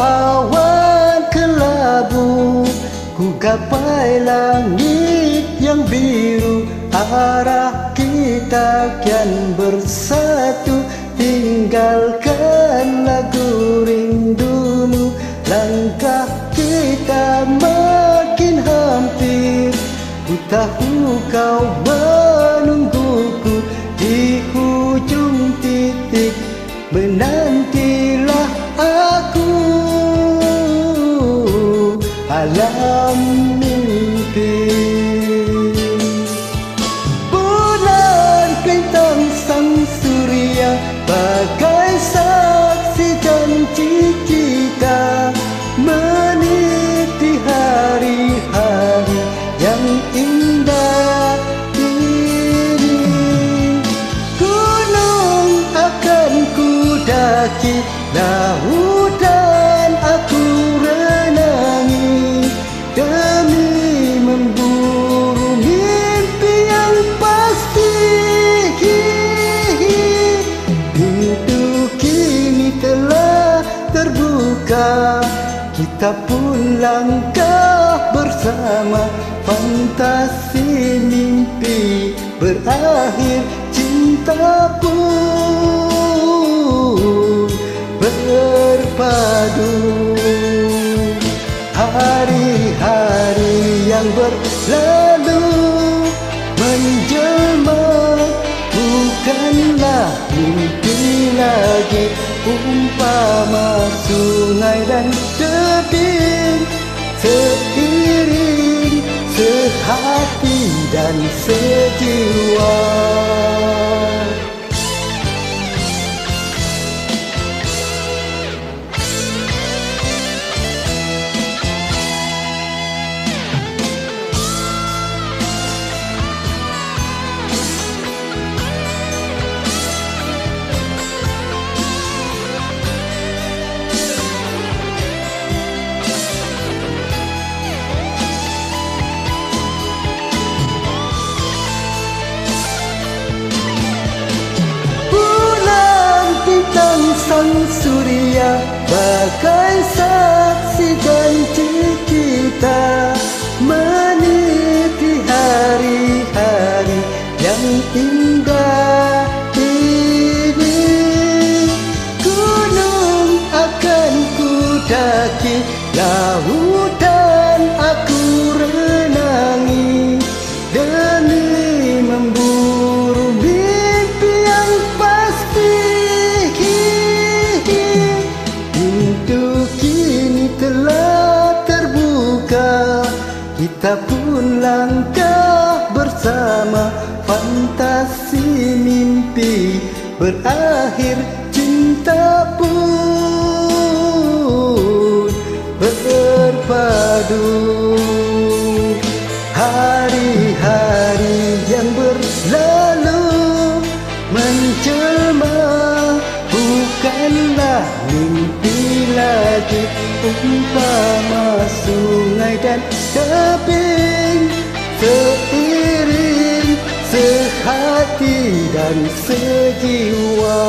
awan kelabu? Ku gapai langit yang biru. Arah kita kian bersatu. Tinggalkan lagu rindumu. Langkah kita makin hampir. Ku tahu kau menungguku Di hujung titik. Menantilah daki Lautan aku renangi Demi memburu mimpi yang pasti. Pintu kini telah terbuka. Kita pun langkah bersama. Fantasi mimpi berakhir Cinta pun Berlalu Menjelma Bukanlah mimpi lagi. Umpama sungai dan tebing Seiring, sehati dan sejiwa surya Bagai Kita pun langkah bersama Fantasi mimpi berakhir Cinta pun berpadu. Hari-hari yang berlalu menjelma Bukanlah mimpi lagi Umpama sesuai dan tebing Seiring, sehati dan sejiwa.